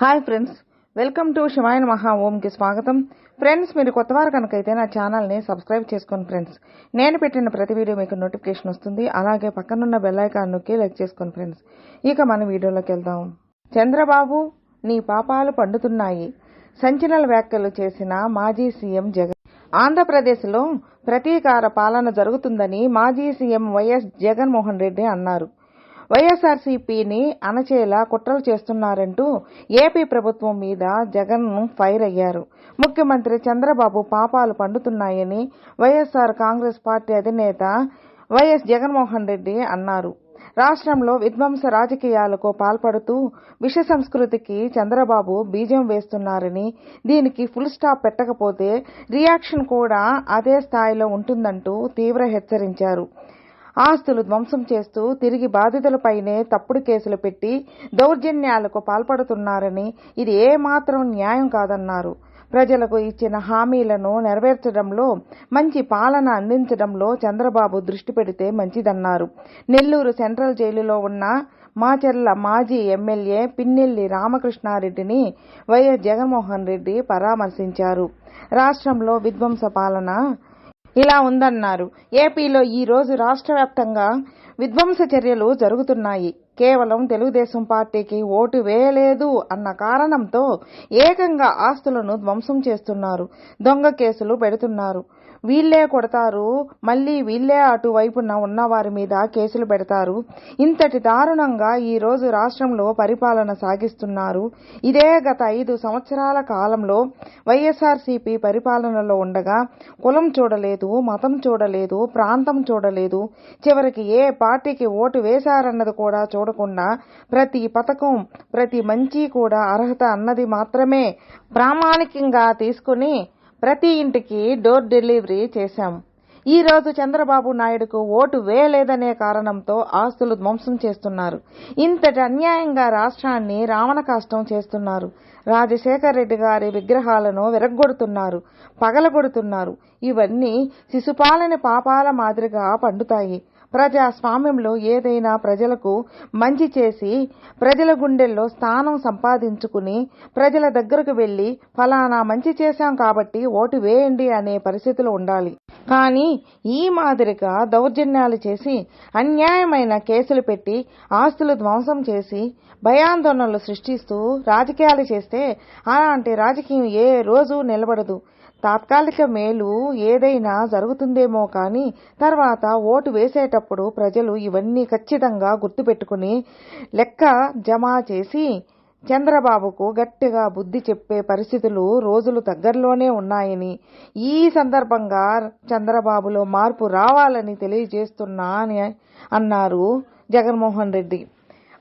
Hi friends welcome to శివాయన మహా ఓంకి స్వాగతం. ఫ్రెండ్స్ మీరు కొత్త వారు కనుకైతే నా ఛానల్ని సబ్స్క్రైబ్ చేసుకోండి ఫ్రెండ్స్. నేను పెట్టిన ప్రతి వీడియో మీకు నోటిఫికేషన్ వస్తుంది. అలాగే పక్కనున్న బెల్లైకాన్ నొక్కి లైక్ చేసుకోండి ఫ్రెండ్స్. ఇక మన వీడియోలోకి వెళ్దాం. చంద్రబాబు నీ పాపాలు పండుతున్నాయి. సంచలన వ్యాఖ్యలు చేసిన మాజీ సీఎం జగన్ ఆంధ్రప్రదేశ్లో ప్రతీకార పాలన జరుగుతుందని మాజీ సీఎం వైఎస్ జగన్మోహన్ రెడ్డి అన్నారు. వైఎస్ఆర్సీపీని అణచేలా కుట్రలు చేస్తున్నారంటూ ఏపీ ప్రభుత్వం మీద జగన్ ఫైర్ అయ్యారు. ముఖ్యమంత్రి చంద్రబాబు పాపాలు పండుతున్నాయని వైఎస్ఆర్ కాంగ్రెస్ పార్టీ అధినేత వైఎస్ జగన్మోహన్ రెడ్డి అన్నారు. రాష్ట్రంలో విధ్వంస రాజకీయాలకు పాల్పడుతూ విష సంస్కృతికి చంద్రబాబు బీజం వేస్తున్నారని దీనికి ఫుల్ స్టాప్ పెట్టకపోతే రియాక్షన్ కూడా అదే స్థాయిలో ఉంటుందంటూ తీవ్ర హెచ్చరించారు. ఆస్తులు ధ్వంసం చేస్తూ తిరిగి బాధితులపైనే తప్పుడు కేసులు పెట్టి దౌర్జన్యాలకు పాల్పడుతున్నారని ఇది ఏమాత్రం న్యాయం కాదన్నారు. ప్రజలకు ఇచ్చిన హామీలను నెరవేర్చడంలో మంచి పాలన అందించడంలో చంద్రబాబు దృష్టి పెడితే మంచిదన్నారు. నెల్లూరు సెంట్రల్ జైలులో ఉన్న మాచెర్ల మాజీ ఎమ్మెల్యే పిన్నెల్లి రామకృష్ణారెడ్డిని వైఎస్ జగన్మోహన్ రెడ్డి పరామర్శించారు. రాష్ట్రంలో విధ్వంస పాలన ఇలా ఉందన్నారు. ఏపీలో ఈ రోజు రాష్ట్ర వ్యాప్తంగా విధ్వంస చర్యలు జరుగుతున్నాయి. కేవలం తెలుగుదేశం పార్టీకి ఓటు వేయలేదు అన్న కారణంతో ఏకంగా ఆస్తులను ధ్వంసం చేస్తున్నారు. దొంగ కేసులు పెడుతున్నారు. వీళ్ళే కొడతారు మళ్ళీ వీళ్ళే అటువైపున ఉన్న వారి మీద కేసులు పెడతారు. ఇంతటి దారుణంగా ఈరోజు రాష్ట్రంలో పరిపాలన సాగిస్తున్నారు. ఇదే గత ఐదు సంవత్సరాల కాలంలో వైఎస్ఆర్సీపీ పరిపాలనలో ఉండగా కులం చూడలేదు మతం చూడలేదు ప్రాంతం చూడలేదు. చివరికి ఏ పార్టీకి ఓటు వేశారన్నది కూడా చూడకుండా ప్రతి పథకం ప్రతి మంచి కూడా అర్హత అన్నది మాత్రమే ప్రామాణికంగా తీసుకుని ప్రతి ఇంటికి డోర్ డెలివరీ చేశాం. ఈరోజు చంద్రబాబు నాయుడుకు ఓటు వేయలేదనే కారణంతో ఆస్తులు ధ్వంసం చేస్తున్నారు. ఇంతటి అన్యాయంగా రాష్ట్రాన్ని రావణ కాష్టం చేస్తున్నారు. రాజశేఖర్ రెడ్డి గారి విగ్రహాలను విరగ్గొడుతున్నారు పగలగొడుతున్నారు. ఇవన్నీ శిశుపాలని పాపాల మాదిరిగా పండుతాయి. ప్రజాస్వామ్యంలో ఏదైనా ప్రజలకు మంచి చేసి ప్రజల గుండెల్లో స్థానం సంపాదించుకుని ప్రజల దగ్గరకు వెళ్ళి ఫలానా మంచి చేశాం కాబట్టి ఓటు వేయండి అనే పరిస్థితులు ఉండాలి. కానీ ఈ మాదిరిగా దౌర్జన్యాలు చేసి అన్యాయమైన కేసులు పెట్టి ఆస్తులు ధ్వంసం చేసి భయాందోళనలు సృష్టిస్తూ రాజకీయాలు చేస్తే అలాంటి రాజకీయం ఏ రోజు నిలబడదు. తాత్కాలిక మేలు ఏదైనా జరుగుతుందేమో కానీ తర్వాత ఓటు వేసేటప్పుడు ప్రజలు ఇవన్నీ ఖచ్చితంగా గుర్తుపెట్టుకుని లెక్క జమ చేసి చంద్రబాబుకు గట్టిగా బుద్ధి చెప్పే పరిస్థితులు రోజులు దగ్గరలోనే ఉన్నాయని ఈ సందర్భంగా చంద్రబాబులో మార్పు రావాలని తెలియజేస్తున్నా అని అన్నారు జగన్మోహన్ రెడ్డి.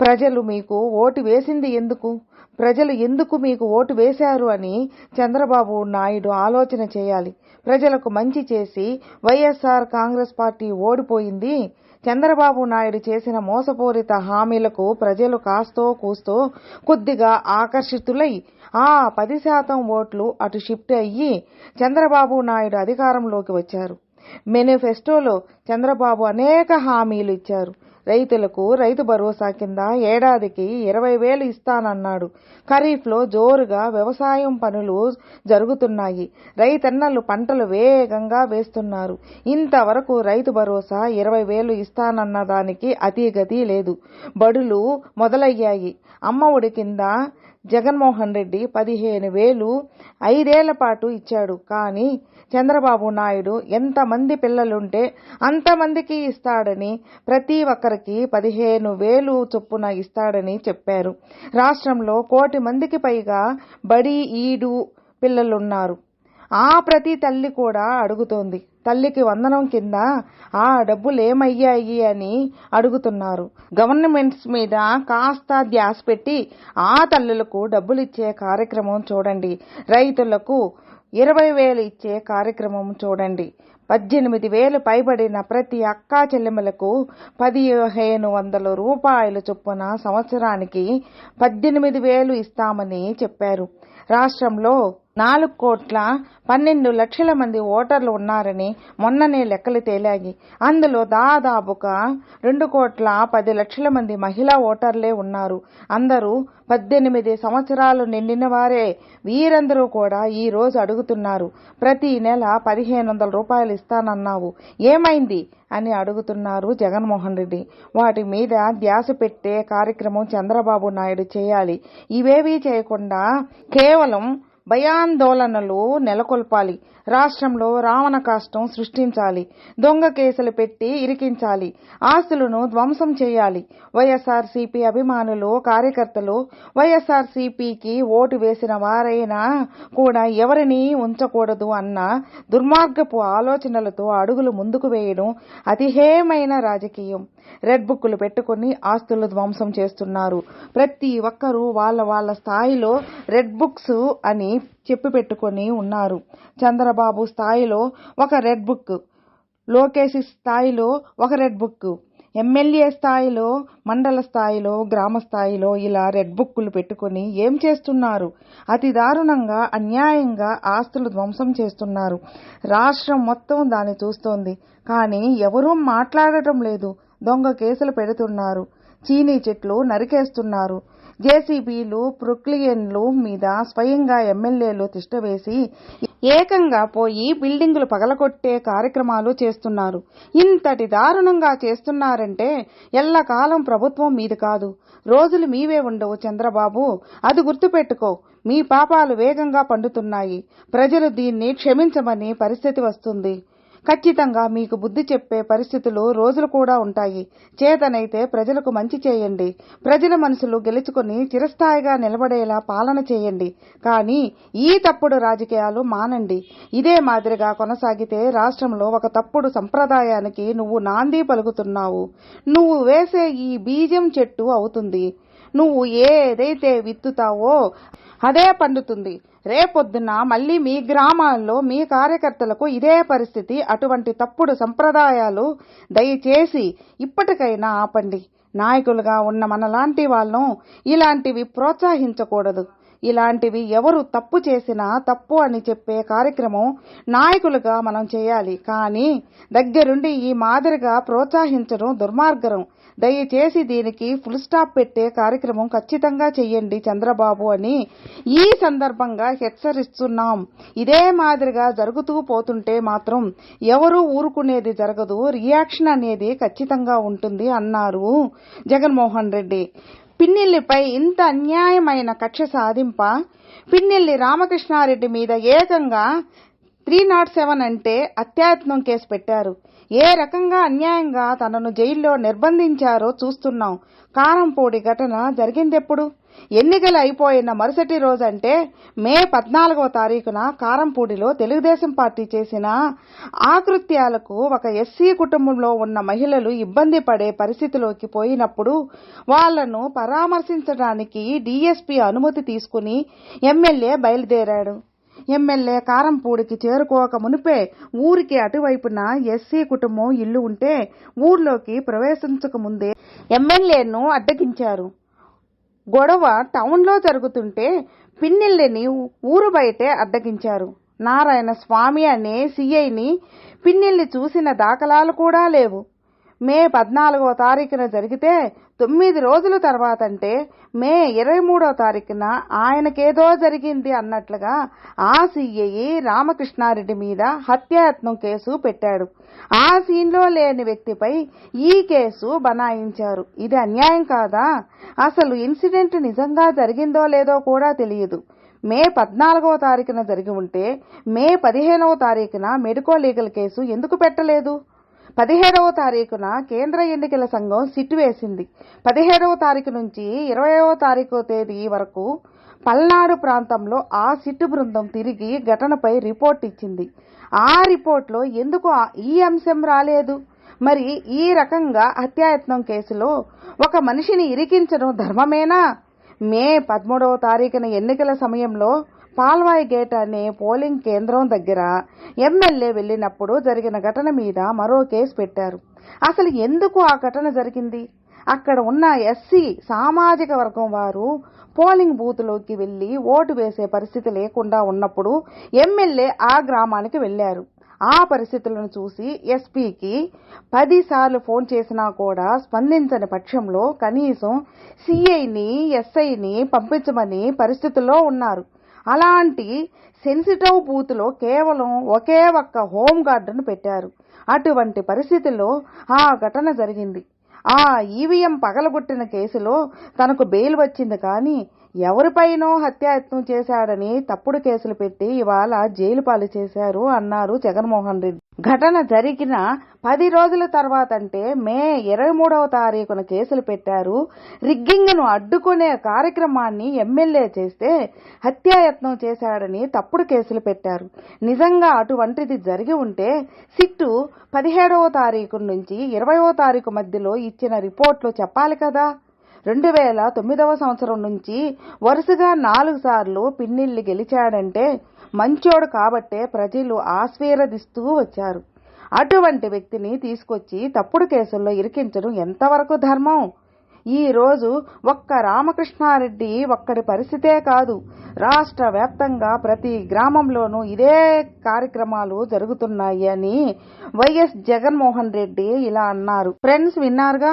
ప్రజలు మీకు ఓటు వేసింది ఎందుకు? ప్రజలు ఎందుకు మీకు ఓటు వేశారు అని చంద్రబాబు నాయుడు ఆలోచన చేయాలి. ప్రజలకు మంచి చేసి వైఎస్ఆర్ కాంగ్రెస్ పార్టీ ఓడిపోయింది. చంద్రబాబు నాయుడు చేసిన మోసపూరిత హామీలకు ప్రజలు కాస్తో కూస్తో కొద్దిగా ఆకర్షితులై ఆ పది శాతం ఓట్లు అటు షిఫ్ట్ అయ్యి చంద్రబాబు నాయుడు అధికారంలోకి వచ్చారు. మేనిఫెస్టోలో చంద్రబాబు అనేక హామీలు ఇచ్చారు. రైతులకు రైతు భరోసా కింద ఏడాదికి ఇరవై వేలు ఇస్తానన్నాడు. ఖరీఫ్లో జోరుగా వ్యవసాయం పనులు జరుగుతున్నాయి. రైతన్నలు పంటలు వేగంగా వేస్తున్నారు. ఇంతవరకు రైతు భరోసా ఇరవై వేలు ఇస్తానన్న దానికి అతిగతి లేదు. బడులు మొదలయ్యాయి. అమ్మఒడి కింద జగన్మోహన్ రెడ్డి పదిహేను వేలు ఐదేళ్ళ పాటు ఇచ్చాడు. కానీ చంద్రబాబు నాయుడు ఎంతమంది పిల్లలుంటే అంతమందికి ఇస్తాడని ప్రతి ఒక్కరికి పదిహేను వేలు చొప్పున ఇస్తాడని చెప్పారు. రాష్ట్రంలో కోటి మందికి పైగా బడి ఈడు పిల్లలున్నారు. ఆ ప్రతి తల్లి కూడా అడుగుతోంది. తల్లికి వందనం కింద ఆ డబ్బులు ఏమయ్యాయి అని అడుగుతున్నారు. గవర్నమెంట్స్ మీద కాస్త ధ్యాస పెట్టి ఆ తల్లులకు డబ్బులు ఇచ్చే కార్యక్రమం చూడండి. రైతులకు ఇరవై వేలు ఇచ్చే కార్యక్రమం చూడండి. పద్దెనిమిది వేలు పైబడిన ప్రతి అక్కా చెల్లెమ్మలకు పదిహేను వందల రూపాయల చొప్పున సంవత్సరానికి పద్దెనిమిది వేలు ఇస్తామని చెప్పారు. రాష్ట్రంలో నాలుగు కోట్ల పన్నెండు లక్షల మంది ఓటర్లు ఉన్నారని మొన్ననే లెక్కలు తేలాయి. అందులో దాదాపుగా రెండు కోట్ల పది లక్షల మంది మహిళా ఓటర్లే ఉన్నారు. అందరూ పద్దెనిమిది సంవత్సరాలు నిండిన వారే. వీరందరూ కూడా ఈ రోజు అడుగుతున్నారు ప్రతి నెల పదిహేను వందల రూపాయలు ఇస్తానన్నావు. ఏమైంది? అని అడుగుతున్నారు జగన్మోహన్ రెడ్డి. వాటి మీద ధ్యాస పెట్టే కార్యక్రమం చంద్రబాబు నాయుడు చేయాలి. ఇవేవీ చేయకుండా కేవలం భయాందోళనలు నెలకొల్పాలి. రాష్ట్రంలో రావణ కాష్టం సృష్టించాలి. దొంగ కేసులు పెట్టి ఇరికించాలి. ఆస్తులను ధ్వంసం చేయాలి. వైఎస్ఆర్సీపీ అభిమానులు కార్యకర్తలు వైఎస్ఆర్సీపీకి ఓటు వేసిన వారైనా కూడా ఎవరిని ఉంచకూడదు అన్న దుర్మార్గపు ఆలోచనలతో అడుగులు ముందుకు వేయడం అతిహేయమైన రాజకీయం. రెడ్ బుక్కులు పెట్టుకుని ఆస్తులు ధ్వంసం చేస్తున్నారు. ప్రతి ఒక్కరూ వాళ్ళ వాళ్ళ స్థాయిలో రెడ్ బుక్స్ అని చెప్పి పెట్టుకొని ఉన్నారు. చంద్రబాబు స్థాయిలో ఒక రెడ్ బుక్ లోకేష్ స్థాయిలో ఒక రెడ్ బుక్ ఎమ్మెల్యే స్థాయిలో మండల స్థాయిలో గ్రామ స్థాయిలో ఇలా రెడ్ బుక్కులు పెట్టుకొని ఏం చేస్తున్నారు? అతి దారుణంగా అన్యాయంగా ఆస్తులు ధ్వంసం చేస్తున్నారు. రాష్ట్రం మొత్తం దాన్ని చూస్తోంది. కానీ ఎవరూ మాట్లాడటం లేదు. దొంగ కేసులు పెడుతున్నారు. చీనీ చెట్లు నరికేస్తున్నారు. జేసీబీలు ప్రొక్లియన్లు మీద స్వయంగా ఎమ్మెల్యేలు తిష్టవేసి ఏకంగా పోయి బిల్డింగులు పగలగొట్టే కార్యక్రమాలు చేస్తున్నారు. ఇంతటి దారుణంగా చేస్తున్నారంటే ఎల్లకాలం ప్రభుత్వం మీది కాదు. రోజులు మీవే ఉండవు చంద్రబాబు. అది గుర్తుపెట్టుకో మీ పాపాలు వేగంగా పండుతున్నాయి. ప్రజలు దీన్ని క్షమించమని పరిస్థితి వస్తుంది. ఖచ్చితంగా మీకు బుద్ధి చెప్పే పరిస్థితులు రోజులు కూడా ఉంటాయి. చేతనైతే ప్రజలకు మంచి చేయండి. ప్రజల మనసులు గెలుచుకొని చిరస్థాయిగా నిలబడేలా పాలన చేయండి. కానీ ఈ తప్పుడు రాజకీయాలు మానండి. ఇదే మాదిరిగా కొనసాగితే రాష్ట్రంలో ఒక తప్పుడు సంప్రదాయానికి నువ్వు నాంది పలుకుతున్నావు. నువ్వు వేసే ఈ బీజం చెట్టు అవుతుంది. నువ్వు ఏదైతే విత్తుతావో అదే పండుతుంది. రేపొద్దున మళ్ళీ మీ గ్రామాల్లో మీ కార్యకర్తలకు ఇదే పరిస్థితి అటువంటి తప్పుడు సంప్రదాయాలు దయచేసి ఇప్పటికైనా ఆపండి. నాయకులుగా ఉన్న మనలాంటి వాళ్ళను ఇలాంటివి ప్రోత్సహించకూడదు. ఇలాంటివి ఎవరు తప్పు చేసినా తప్పు అని చెప్పే కార్యక్రమం నాయకులుగా మనం చేయాలి. కానీ దగ్గరుండి ఈ మాదిరిగా ప్రోత్సహించడం దుర్మార్గం దయచేసి దీనికి ఫుల్ స్టాప్ పెట్టే కార్యక్రమం ఖచ్చితంగా చెయ్యండి చంద్రబాబు అని ఈ సందర్భంగా హెచ్చరిస్తున్నాం. ఇదే మాదిరిగా జరుగుతూ పోతుంటే మాత్రం ఎవరూ ఊరుకునేది జరగదు రియాక్షన్ అనేది ఖచ్చితంగా ఉంటుంది అన్నారు జగన్మోహన్ రెడ్డి. పిన్నిల్లిపై ఇంత అన్యాయమైన కక్ష సాధింప పిన్నెల్లి రామకృష్ణారెడ్డి మీద ఏకంగా త్రీ నాట్ సెవెన్ అంటే అత్యాయత్నం కేసు పెట్టారు. ఏ రకంగా అన్యాయంగా తనను జైల్లో నిర్బంధించారో చూస్తున్నాం. కారంపూడి ఘటన జరిగిందెప్పుడు? ఎన్నికలు అయిపోయిన మరుసటి రోజంటే మే పద్నాలుగవ తారీఖున కారంపూడిలో తెలుగుదేశం పార్టీ చేసిన ఆకృత్యాలకు ఒక ఎస్సీ కుటుంబంలో ఉన్న మహిళలు ఇబ్బంది పడే పరిస్థితిలోకి పోయినప్పుడు వాళ్ళను పరామర్శించడానికి డీఎస్పీ అనుమతి తీసుకుని ఎమ్మెల్యే బయలుదేరాడు. ఎమ్మెల్యే కారంపూడికి చేరుకోక మునిపే ఊరికి అటువైపున ఎస్సీ కుటుంబం ఇల్లు ఉంటే ఊర్లోకి ప్రవేశించక ముందే ఎమ్మెల్యేను అడ్డగించారు. గొడవ టౌన్లో జరుగుతుంటే పిన్నెల్లిని ఊరు బయటే అడ్డగించారు. నారాయణ స్వామి అనే సిఐని పిన్నెల్లి చూసిన దాఖలాలు కూడా లేవు. మే పద్నాలుగవ తారీఖున జరిగితే తొమ్మిది రోజుల తర్వాత అంటే మే ఇరవై మూడవ తారీఖున ఆయనకేదో జరిగింది అన్నట్లుగా ఆ సిఐ రామకృష్ణారెడ్డి మీద హత్యాయత్నం కేసు పెట్టాడు. ఆ సీన్లో లేని వ్యక్తిపై ఈ కేసు బనాయించారు. ఇది అన్యాయం కాదా? అసలు ఇన్సిడెంట్ నిజంగా జరిగిందో లేదో కూడా తెలియదు. మే పద్నాలుగవ తారీఖున జరిగి ఉంటే మే పదిహేనవ తారీఖున మెడికో లీగల్ కేసు ఎందుకు పెట్టలేదు? పదిహేడవ తారీఖున కేంద్ర ఎన్నికల సంఘం సిట్ వేసింది. పదిహేడవ తారీఖు నుంచి ఇరవైవ తారీఖు తేదీ వరకు పల్నాడు ప్రాంతంలో ఆ సిట్టు బృందం తిరిగి ఘటనపై రిపోర్ట్ ఇచ్చింది. ఆ రిపోర్ట్లో ఎందుకు ఈ అంశం రాలేదు? మరి ఈ రకంగా హత్యాయత్నం కేసులో ఒక మనిషిని ఇరికించడం ధర్మమేనా? మే పదమూడవ తారీఖున ఎన్నికల సమయంలో పాల్వాయి గేట్ అనే పోలింగ్ కేంద్రం దగ్గర ఎమ్మెల్యే వెళ్ళినప్పుడు జరిగిన ఘటన మీద మరో కేసు పెట్టారు. అసలు ఎందుకు ఆ ఘటన జరిగింది? అక్కడ ఉన్న ఎస్సీ సామాజిక వర్గం వారు పోలింగ్ బూత్లోకి వెళ్ళి ఓటు వేసే పరిస్థితి లేకుండా ఉన్నప్పుడు ఎమ్మెల్యే ఆ గ్రామానికి వెళ్ళారు. ఆ పరిస్థితులను చూసి ఎస్పీకి పదిసార్లు ఫోన్ చేసినా కూడా స్పందించని పక్షంలో కనీసం సిఐని ఎస్ఐని పంపించమని పరిస్థితుల్లో ఉన్నారు. అలాంటి సెన్సిటివ్ బూత్లో కేవలం ఒకే ఒక్క హోమ్ గార్డును పెట్టారు. అటువంటి పరిస్థితుల్లో ఆ ఘటన జరిగింది. ఆ ఈవీఎం పగలగొట్టిన కేసులో తనకు బెయిల్ వచ్చింది కానీ ఎవరిపైనో హత్యాయత్నం చేశాడని తప్పుడు కేసులు పెట్టి ఇవాళ జైలు పాలు చేశారు అన్నారు జగన్మోహన్ రెడ్డి. ఘటన జరిగిన పది రోజుల తర్వాత అంటే మే ఇరవై మూడవ తారీఖున కేసులు పెట్టారు. రిగ్గింగ్ను అడ్డుకునే కార్యక్రమాన్ని ఎమ్మెల్యే చేస్తే హత్యాయత్నం చేశాడని తప్పుడు కేసులు పెట్టారు. నిజంగా అటువంటిది జరిగి ఉంటే సిట్టు పదిహేడవ తారీఖు నుంచి ఇరవయో తారీఖు మధ్యలో ఇచ్చిన రిపోర్ట్లు చెప్పాలి కదా. రెండు వేల తొమ్మిదవ సంవత్సరం నుంచి వరుసగా నాలుగు సార్లు పిన్నిల్లి గెలిచాడంటే మంచోడు కాబట్టే ప్రజలు ఆశీర్వదిస్తూ వచ్చారు. అటువంటి వ్యక్తిని తీసుకొచ్చి తప్పుడు కేసుల్లో ఇరికించడం ఎంతవరకు ధర్మం? ఈ రోజు ఒక్క రామకృష్ణారెడ్డి ఒక్కడి పరిస్థితే కాదు. రాష్ట్ర వ్యాప్తంగా ప్రతి గ్రామంలోనూ ఇదే కార్యక్రమాలు జరుగుతున్నాయి అని వైఎస్ జగన్మోహన్ రెడ్డి ఇలా అన్నారు. ఫ్రెండ్స్ విన్నారుగా?